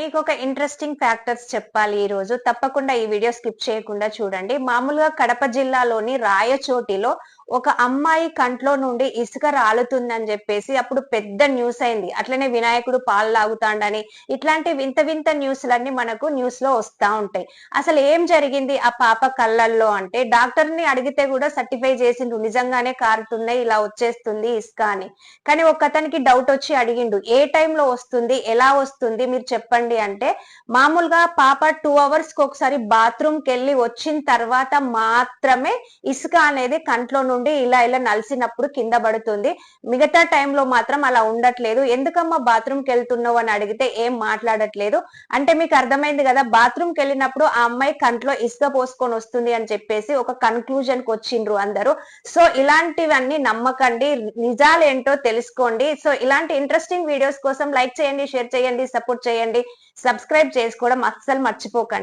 మీకు ఒక interesting factors చెప్పాలి ఈ రోజు తప్పకుండా ఈ వీడియో స్కిప్ చేయకుండా చూడండి. మామూలుగా కడప జిల్లాలోని రాయచోటిలో ఒక అమ్మాయి కంట్లో నుండి ఇసుక రాలుతుందని చెప్పేసి అప్పుడు పెద్ద న్యూస్ అయింది. అట్లనే వినాయకుడు పాలు లాగుతాడని ఇట్లాంటి వింత వింత న్యూస్లన్నీ మనకు న్యూస్లో వస్తా ఉంటాయి. అసలు ఏం జరిగింది ఆ పాప కళ్ళల్లో అంటే డాక్టర్ని అడిగితే కూడా సర్టిఫై చేసిండు నిజంగానే కారుతున్నాయి ఇలా వచ్చేస్తుంది ఇసుక అని. కానీ ఒక అతనికి డౌట్ వచ్చి అడిగిండు. ఏ టైంలో వస్తుంది? ఎలా వస్తుంది? మీరు చెప్పండి అంటే మామూలుగా పాప టూ అవర్స్కి ఒకసారి బాత్రూమ్కి వెళ్ళి వచ్చిన తర్వాత మాత్రమే ఇసుక అనేది కంట్లో నుండి ఇలా ఇలా నలిసినప్పుడు కింద పడుతుంది. మిగతా టైంలో మాత్రం అలా ఉండట్లేదు. ఎందుకమ్మా బాత్రూమ్కి వెళ్తున్నావు అని అడిగితే ఏం మాట్లాడట్లేదు. అంటే మీకు అర్థమైంది కదా బాత్రూమ్కి వెళ్ళినప్పుడు ఆ అమ్మాయి కంట్లో ఇసుక పోసుకొని వస్తుంది అని చెప్పేసి ఒక కన్క్లూజన్కి వచ్చిండ్రు అందరూ. సో ఇలాంటివన్నీ నమ్మకండి. నిజాలు ఏంటో తెలుసుకోండి. సో ఇలాంటి ఇంట్రెస్టింగ్ వీడియోస్ కోసం లైక్ చేయండి షేర్ చేయండి సపోర్ట్ చేయండి. సబ్స్క్రైబ్ చేసుకోవడం అస్సలు మర్చిపోకండి.